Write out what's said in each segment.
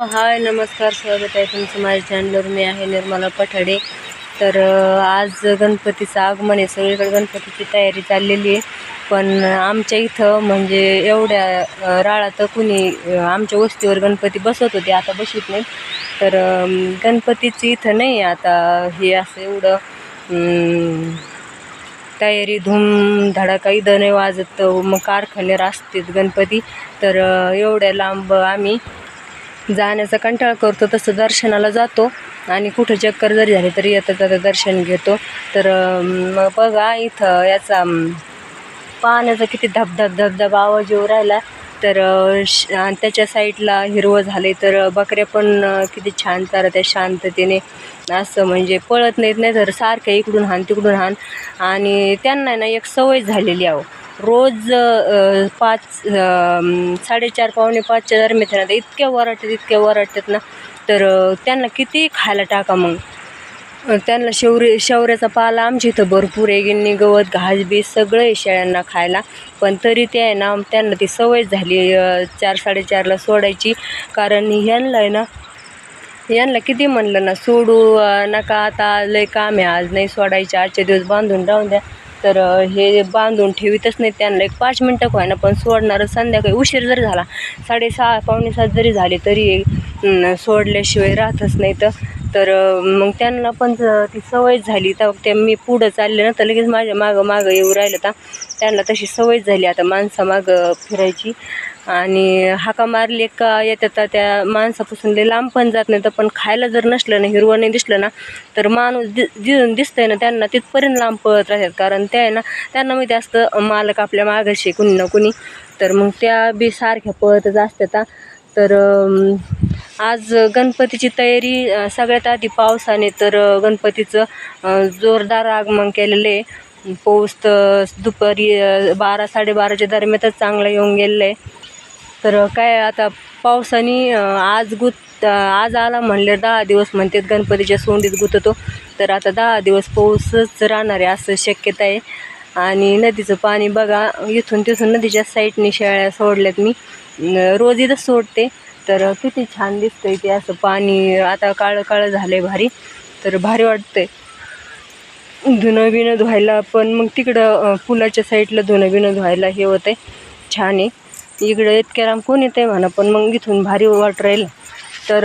हाय नमस्कार स्वागत आहे तुमचं माझ्या चॅनलवर मी आहे निर्मला पठाडे. तर आज गणपतीचं आगमन आहे. सगळीकडे गणपतीची तयारी चाललेली आहे. पण आमच्या इथं म्हणजे एवढ्या राळात कुणी आमच्या वस्तीवर गणपती बसत होते. आता बसत नाही तर गणपतीची इथं नाही आहे. आता हे असं एवढं तयारी धूम धडाका इथं नाही वाजत. मग कारखाने असतात गणपती. तर एवढ्या लांब आम्ही जाण्याचा कंटाळा करतो तसं दर्शनाला जातो. आणि कुठं चक्कर जरी झाली तरी येतं त्याचं दर्शन घेतो. तर मग बघा इथं याचा पाण्याचा किती धबधब धबधब आवाज येऊ राहिला. तर श- आणि त्याच्या साईडला हिरवं झाले तर बकऱ्या पण किती छान चालत आहे शांततेने. असं म्हणजे पळत नाहीत नाही तर सारख्या इकडून हान तिकडून हान. आणि त्यांना ना एक सवय झालेली आहो रोज पाच साडेचार पावणे पाचच्या दरम्यान आता इतक्या वराटतात इतक्या वराटतात ना. तर त्यांना किती खायला टाका मग? त्यांना शेवरे शेवऱ्याचा पाला आमच्या इथं भरपूर आहे. गिन्नी गवत घास बीस सगळं आहे शेळ्यांना खायला. पण तरी ते आहे ना त्यांना ती सवय झाली चार साडेचारला सोडायची. कारण यांना आहे ना यांना किती म्हणलं ना सोडू नका आता लय काम आहे. आज नाही सोडायचे आजचे दिवस बांधून राहून द्या. तर हे बांधून ठेवीतच नाही त्यांना एक पाच मिनटं व्हायना पण सोडणारं संध्याकाळी. उशीर जरी झाला साडेसहा पावणे सात जरी झाले तरी सोडल्याशिवाय राहतच नाही तर. तर मग त्यांना पण ती सवय झाली. तर ते मी पुढं चालले ना तर लगेच माझ्या मागं मागं येऊ राहिलं तर त्यांना तशी सवय झाली आता माणसामागं फिरायची. आणि हाका मारले का येतात त्या माणसापासून ते लांब पण जात नाही तर पण खायला जर नसलं ना हिरवं नाही दिसलं ना तर माणूस दि जिथून दिसतंय ना त्यांना तिथपर्यंत लांब पळत राहतात. कारण ते आहे ना त्यांना माहिती असतं मालक आपल्या मागाशी कुणी ना कुणी. तर मग त्या बी सारख्या पळतच असतात तर आज गणपतीची तयारी सगळ्यात आधी पावसाने तर गणपतीचं जोरदार आगमन केलेलं आहे. पाऊस तर दुपारी बारा साडेबाराच्या दरम्यानच चांगला येऊन गेलेलं आहे. तर काय आता पावसाने आज गुत आज आला म्हणले दहा दिवस म्हणतात गणपतीच्या सोंडीत गुततो. तर आता दहा दिवस पाऊसच राहणार आहे असं शक्यता आहे. आणि नदीचं पाणी बघा इथून तिथून नदीच्या साईडने शेळ्या सोडल्यात मी. रोज इथं सोडते. तर किती छान दिसतंय ते असं पाणी. आता काळं काळं झालं आहे भारी. तर भारी वाटतंय. धुणं बिणं धुवायला पण मग तिकडं पुलाच्या साईडला धुणं बिणं धुवायला हे होतं आहे छान आहे. इकडं इतक्या लांब कोण येतं आहे म्हणा पण मग इथून भारी वाट राहील. तर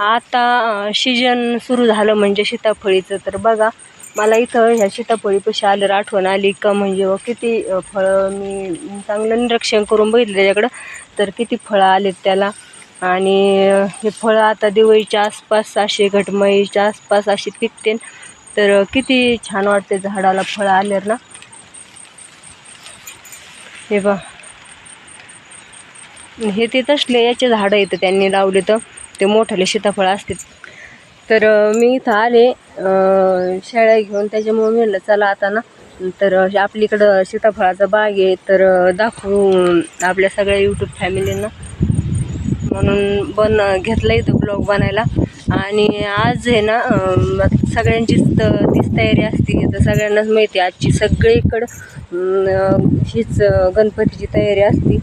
आता सीजन सुरू झालं म्हणजे सीताफळीचं. तर बघा मला इथं ह्या सीताफळीपाशी आल्यावर आठवण आली का म्हणजे व किती फळं मी चांगलं निरीक्षण करून बघितलं त्याच्याकडं. तर किती फळं आलेत त्याला. आणि हे फळं आता दिवाळीच्या आसपास असे घटमाईच्या आसपास असे पिकते तर किती छान वाटते झाडाला फळं आल्यावर ना. हे बा हे ते तसले याचे झाडं येतं त्यांनी लावले तर ते मोठाले सीताफळ असतात तर मी इथं आले अं, शेळ्या घेऊन त्याच्यामुळे म्हणलं चला आता ना. तर आपलीकडं सीताफळाचा बाग आहे तर दाखवू आपल्या सगळ्या यूट्यूब फॅमिलींना म्हणून बन घेतला इथं ब्लॉग बनायला. आणि आज आहे ना सगळ्यांचीच त- तीच तयारी असते. तर सगळ्यांनाच माहिती आहे आजची सगळीकडं हीच गणपतीची तयारी असते.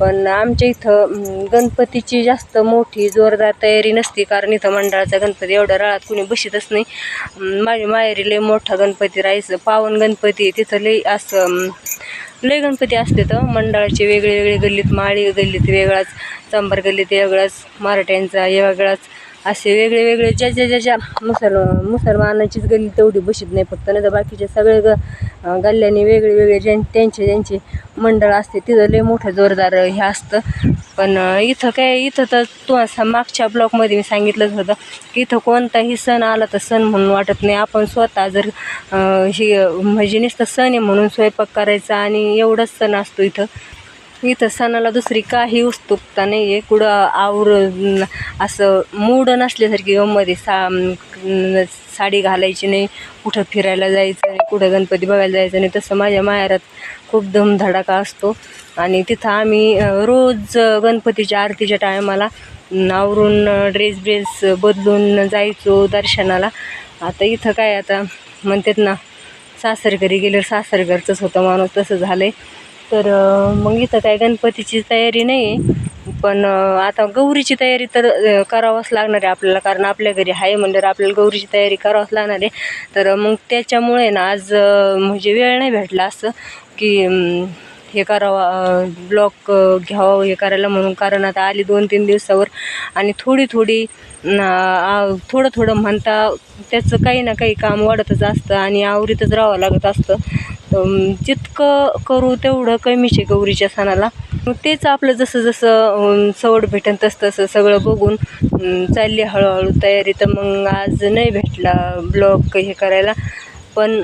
पण आमच्या इथं गणपतीची जास्त मोठी जोरदार तयारी नसते. कारण इथं मंडळाचा गणपती एवढ्या राळात कुणी बसतच नाही. माझ्या माहेरी लय मोठा गणपती राहायचं. पावन गणपती तिथं लय असं लय गणपती असते तर मंडळाचे वेगळे वेगळे गल्लीत माळी गल्लीत वेगळाच चांबर गल्लीत वेगळाच मराठ्यांचा वेगळाच. असे वेगळे वेगळे ज्या ज्या ज्या ज्या मुसल मुसलमानाचीच गल्ली तेवढी बसत नाही फक्त नाही तर बाकीच्या सगळे ग गल्ल्याने वेगळे वेगळे ज्यां त्यांचे ज्यांचे मंडळ असते तिथं लय मोठं जोरदार हे असतं. पण इथं काय इथं तर तू मागच्या ब्लॉकमध्ये मी सांगितलंच होतं की इथं कोणताही सण आला तर सण म्हणून वाटत नाही. आपण स्वतः जर हे म्हणजे नुसतं सण आहे म्हणून स्वयंपाक करायचा आणि एवढंच सण असतो इथं. इथं सणाला दुसरी काही उत्सुकता नाही आहे कुठं आवर असं मूड नसल्यासारखी मध्ये सा साडी घालायची नाही कुठं फिरायला जायचं नाही कुठं गणपती बघायला जायचं नाही. तसं माझ्या माहेरात खूप धमधडाका असतो. आणि तिथं आम्ही रोज गणपतीच्या आरतीच्या टायमाला आवरून ड्रेस ब्रेस बदलून जायचो दर्शनाला. आता इथं काय आता म्हणतात ना सासरघरी गेल्यावर सासरघरचंच होतं माणूस. तसं झालं आहे तर मग इथं काय गणपतीची तयारी नाही पण आता गौरीची तयारी तर करावंच लागणार आहे आपल्याला कारण आपल्या घरी आहे म्हणल्यावर आपल्याला गौरीची तयारी करावंच लागणार आहे. तर मग त्याच्यामुळे ना आज म्हणजे वेळ नाही भेटला असं की हे करावं ब्लॉक घ्यावं हे करायला म्हणून. कारण आता आली दोन तीन दिवसावर आणि थोडी थोडी थोडं थोडं म्हणता त्याचं काही ना काही काम वाढतच असतं आणि आवरीतच राहावं लागत असतं. जितकं करू तेवढं कमीच आहे गौरीच्या सणाला. मग तेच आपलं जसं जसं सवड भेटेन तसं तसं सगळं बघून चालली हळूहळू तयारी. तर मग आज नाही भेटला ब्लॉग हे करायला. पण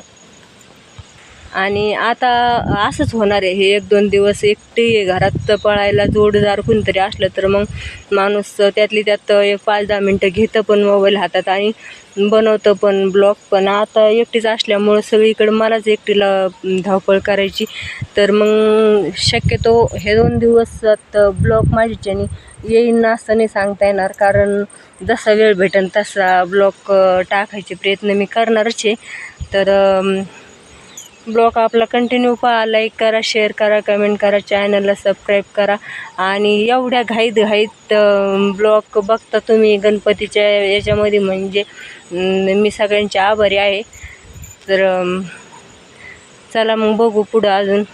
आणि आता असंच होणार आहे. हे एक दोन दिवस एकटी घरात पळायला जोडदार कोणतरी असलं तर मग माणूस त्यातली त्यात एक पाच दहा मिनटं घेतं पण मोबाईल हातात आणि बनवतं पण ब्लॉग. पण आता एकटीच असल्यामुळं सगळीकडं मलाच एकटीला धावपळ करायची. तर मग शक्यतो हे दोन दिवसात ब्लॉग माझ्याच्याने येईन असं नाही सांगता येणार. कारण जसा वेळ भेटेल तसा ब्लॉग टाकायचे प्रयत्न मी करणारच आहे. तर ब्लॉग आपला कंटिन्यू पहा लाईक करा शेअर करा कमेंट करा चॅनलला सबस्क्राईब करा. आणि एवढ्या घाईत घाईत ब्लॉग बघता तुम्ही गणपतीच्या याच्यामध्ये म्हणजे मी सगळ्यांचे आभारी आहे. तर चला मग बघू पुढं अजून.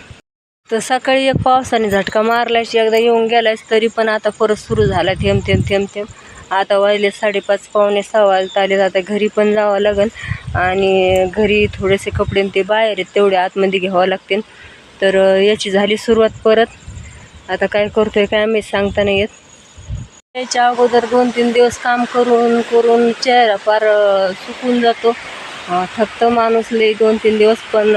तर सकाळी एक पावसाने झटका मारलायच एकदा येऊन गेलायच तरी पण आता परत सुरू झाला थेंब थेंब थेंब थेंब. आता वाजले साडेपाच पावणे सहा वाजता आले आता घरी पण जावं लागेल. आणि घरी थोडेसे कपडे ते बाहेर आहेत तेवढे आतमध्ये घ्यावं लागतील तर याची झाली सुरुवात परत. आता काय करतोय काय आम्ही सांगता नाही येत. याच्या अगोदर दोन तीन दिवस काम करून करून चेहरा फार सुकून जातो. थकतं माणूस लई दोन तीन दिवस पण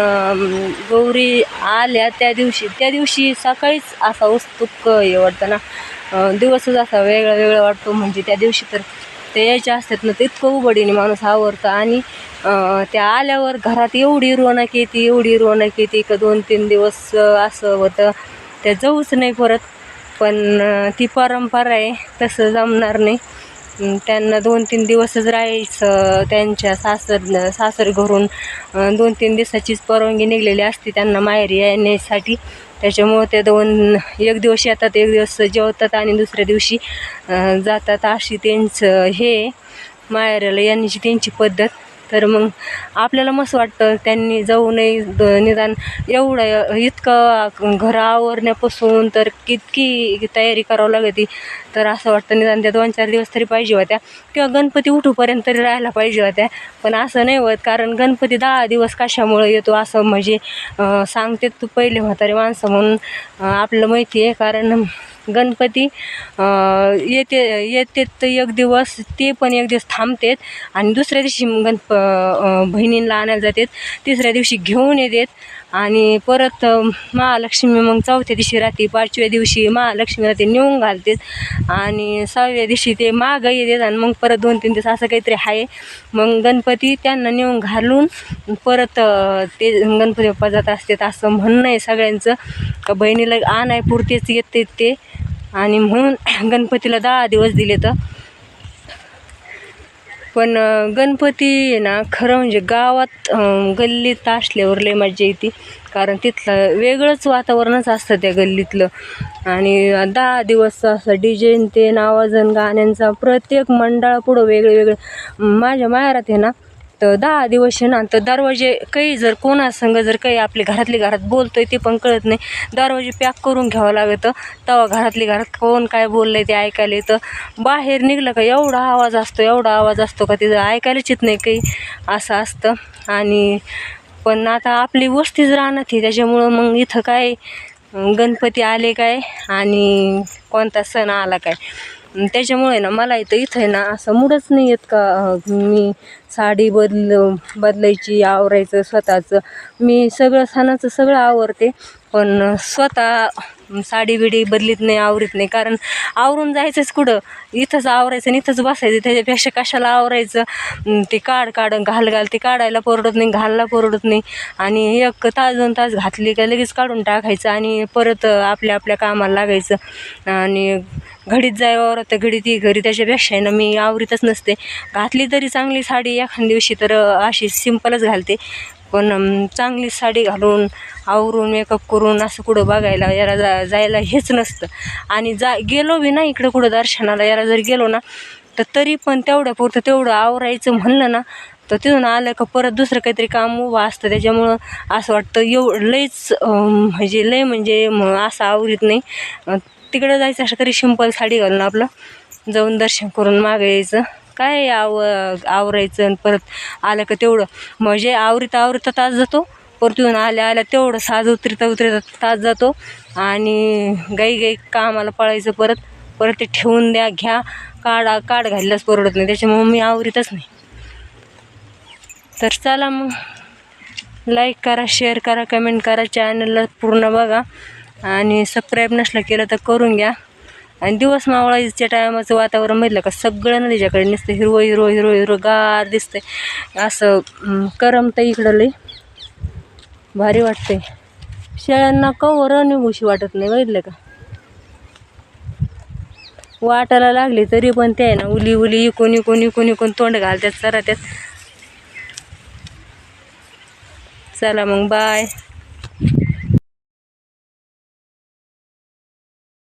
गौरी आल्या त्या दिवशी. त्या दिवशी सकाळीच असा उत्सुक हे वाटतं ना दिवसच असा वेगळा वेगळा वाटतो. म्हणजे त्या दिवशी तर ते यायचे असतात ना ते इतकं उबडीने माणूस आवडतं आणि त्या आल्यावर घरात एवढी रोनक येते एवढी रोनक येते का दोन तीन दिवस असं होतं. त्या जाऊच नाही परत. पण ती परंपरा आहे तसं जमणार नाही. त्यांना दोन तीन दिवसच राहायचं त्यांच्या सासर सासर घरून दोन तीन दिवसाचीच परवानगी निघलेली असते त्यांना माहेरी येण्यासाठी त्याच्यामुळं ते दोन एक दिवस येतात एक दिवस जेवतात आणि दुसऱ्या दिवशी जातात अशी त्यांचं हे आहे. माहेराला येण्याची त्यांची पद्धत तर मग आपल्याला मस्त वाटतं त्यांनी जाऊ नये निदान एवढं इतकं घर आवरण्यापासून तर कितकी तयारी करावं लागते तर असं वाटतं निदान त्या दोन चार दिवस तरी पाहिजे होत्या. किंवा गणपती उठूपर्यंत तरी राहायला पाहिजे होत्या. पण असं नाही होत कारण गणपती दहा दिवस कशामुळं येतो असं म्हणजे सांगते तू पहिले म्हातारे माणसं म्हणून आपलं आपल्याला माहिती आहे. कारण गणपती येते येते तर एक दिवस ते पण एक दिवस थांबतात आणि दुसऱ्या दिवशी गणप बहिणींना आणायला जातात. तिसऱ्या दिवशी घेऊन येतात. आणि परत महालक्ष्मी मग चौथ्या दिवशी राहते पाचव्या दिवशी महालक्ष्मी राहते नेऊन घालते आणि सहाव्या दिवशी ते मागं येतात आणि मग परत दोन तीन दिवस असं काहीतरी आहे. मग गणपती त्यांना नेऊन घालून परत ते गणपती बाप्पा जात असतात असं म्हणणं आहे सगळ्यांचं. का बहिणीला आणाय पुरतेच येते ते. आणि म्हणून गणपतीला दहा दिवस दिले तर पण गणपती आहे ना खरं म्हणजे गावात गल्लीत असल्यावर लय मजा येते. कारण तिथलं वेगळंच वातावरणच असतं त्या गल्लीतलं. आणि दहा दिवस असं डी ते नावाजन गाण्यांचा प्रत्येक मंडळापुढं वेगळे वेगळे माझ्या माहेरात आहे ना तर दहा दिवस आहे ना तर दरवाजे काही जर कोणासंग जर काही आपले घरातले घरात बोलतोय ते पण कळत नाही. दरवाजे पॅक करून घ्यावं लागतं. तेव्हा घरातली घरात कोण काय बोललंय ते ऐकायला येतं. बाहेर निघलं का एवढा आवाज असतो एवढा आवाज असतो का तिथं ऐकायलाच येत नाही काही. असं असतं. आणि पण आता आपली वस्तीच राहणार ती त्याच्यामुळं मग इथं काय गणपती आले काय आणि कोणता सण आला काय? त्याच्यामुळे ना मला इथं इथं आहे ना असं मूडच नाही येत का मी साडी बदल बदलायची आवरायचं स्वतःचं. मी सगळं सणाचं सगळं आवरते पण स्वतः साडी बिडी बदलीत नाही आवरीत नाही. कारण आवरून जायचंच कुठं? इथंच आवरायचं आणि इथंच बसायचं. त्याच्यापेक्षा कशाला आवरायचं? ते काढ काढ घाल घाल. ते काढायला परवडत नाही घालला परवडत नाही. आणि एक तास दोन तास घातली का लगेच काढून टाकायचं आणि परत आपल्या आपल्या कामाला लागायचं. आणि घडीत जायवर तर घडीत ये घरी. त्याच्यापेक्षा आहे ना मी आवरीतच नसते. घातली तरी चांगली साडी एखाद्या दिवशी तर अशी सिंपलच घालते. पण चांगली साडी घालून आवरून मेकअप करून असं कुठं बघायला याला जा जायला हेच नसतं. आणि जा गेलो बी ना इकडं कुठं दर्शनाला याला जर गेलो ना तर तरी पण तेवढ्या पुरतं तेवढं आवरायचं म्हणलं ना तर तिथून आलं का परत दुसरं काहीतरी काम उभं असतं. त्याच्यामुळं असं वाटतं एव लईच म्हणजे लय म्हणजे असं आवरीत नाही. तिकडं जायचं असं तरी सिंपल साडी घालून आपलं जाऊन दर्शन करून मागे यायचं. काय आव आवरायचं आणि परत आलं का तेवढं. म्हणजे आवरीत आवरीत तास जातो परत येऊन आल्या आल्या तेवढं साज उतरिता उतरिता तास जातो आणि गाई गाई कामाला पळायचं परत परत ते ठेवून द्या घ्या काढा काढ घालल्यास परवडत नाही त्याच्यामुळं मी आवरीतच नाही. तर चला मग लाईक करा शेअर करा कमेंट करा चॅनलला पूर्ण बघा आणि सबस्क्राईब नसलं केलं तर करून घ्या. आणि दिवस मावळाच्या टायमाचं वातावरण बघितलं का सगळं नदीच्याकडे नुसतं हिरवं हिरवं हिरवं हिरवं गार दिसतंय. असं करमतं इकडं लई. भारी वाटतंय. शेळ्यांना कवर निघूशी वाटत नाही बघितलं का? वाटायला लागली तरी पण ते आहे ना उली उली इकून इकून इकून इकून तोंड घालतात सरा त्यात चला मग बाय